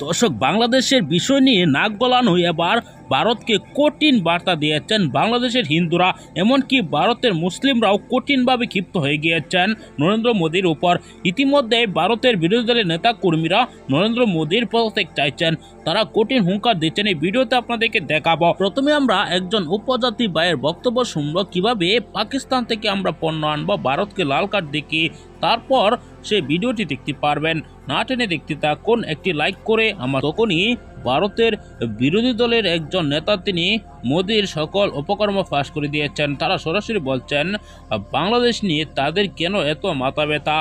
দর্শক বাংলাদেশের বিষয় নিয়ে নাক গলানো এবার ভারতকে কঠিন বার্তা দিয়েছেন বাংলাদেশের হিন্দুরা, এমনকি ভারতের মুসলিমরাও কঠিনভাবে ক্ষিপ্ত হয়ে গিয়েছেন নরেন্দ্র মোদীর উপর। ইতিমধ্যে ভারতের বিরোধী দলের নেতা কর্মীরা নরেন্দ্র মোদীর পদত্যাগ চাইছেন। তারা কঠিন হুঙ্কার দিচ্ছেন। এই ভিডিওতে আপনাদেরকে দেখাবো। প্রথমে আমরা একজন উপজাতি ভাইয়ের বক্তব্য শুনব। কীভাবে পাকিস্তান থেকে আমরা পণ্য আনব, ভারতকে লাল কার্ড দেখি, তারপর সে ভিডিওটি দেখতে পারবেন। না টেনে দেখতে থাকুন, একটি লাইক করে আমার তখনই ভারতের বিরোধী দলের একজন নেতা তিনি মোদির সকল উপকর্ম ফাঁস করে দিয়েছেন। তারা সরাসরি বলছেন, বাংলাদেশ নিয়ে তাদের কেন এত মাথা ব্যথা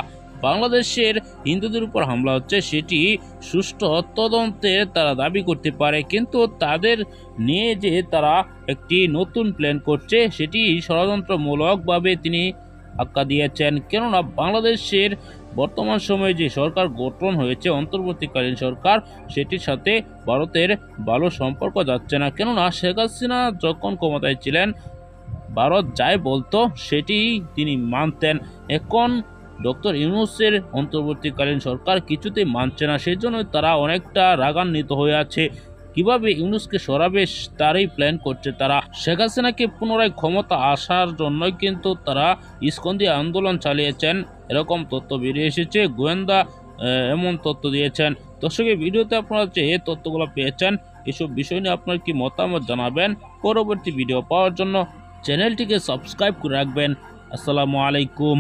বাংলাদেশের হিন্দুদের উপর হামলা হচ্ছে, সেটি সুষ্ঠু তদন্তে তারা দাবি করতে পারে। কিন্তু তাদের নিয়ে যে তারা একটি নতুন প্ল্যান করছে, সেটি ষড়যন্ত্রমূলকভাবে তিনি আক্কা দিয়েছেন। কেননা বাংলাদেশের বর্তমান সময়ে যে সরকার গঠন হয়েছে, অন্তর্বর্তীকালীন সরকার, সেটির সাথে ভারতের ভালো সম্পর্ক যাচ্ছে না। কেননা শেখ হাসিনা যখন ক্ষমতায় ছিলেন, ভারত যাই বলতো, সেটি তিনি মানতেন। এখন ডক্টর ইউনুসের অন্তর্বর্তীকালীন সরকার কিছুতেই মানছে না সেই জন্য তারা অনেকটা রাগান্বিত হয়ে আছে। কীভাবে ইউনুসকে সরাবে তারই প্ল্যান করছে তারা। শেখ হাসিনাকে পুনরায় ক্ষমতা আসার জন্যই কিন্তু তারা ইস্কন্দি আন্দোলন চালিয়েছেন। এরকম তথ্য বেরিয়ে এসেছে, গোয়েন্দা এমন তথ্য দিয়েছেন। দর্শকের ভিডিওতে আপনারা যে তথ্যগুলো পেয়েছেন, এসব বিষয় নিয়ে আপনার কি মতামত জানাবেন পরবর্তী ভিডিও পাওয়ার জন্য চ্যানেলটিকে সাবস্ক্রাইব করে রাখবেন। আসসালামু আলাইকুম।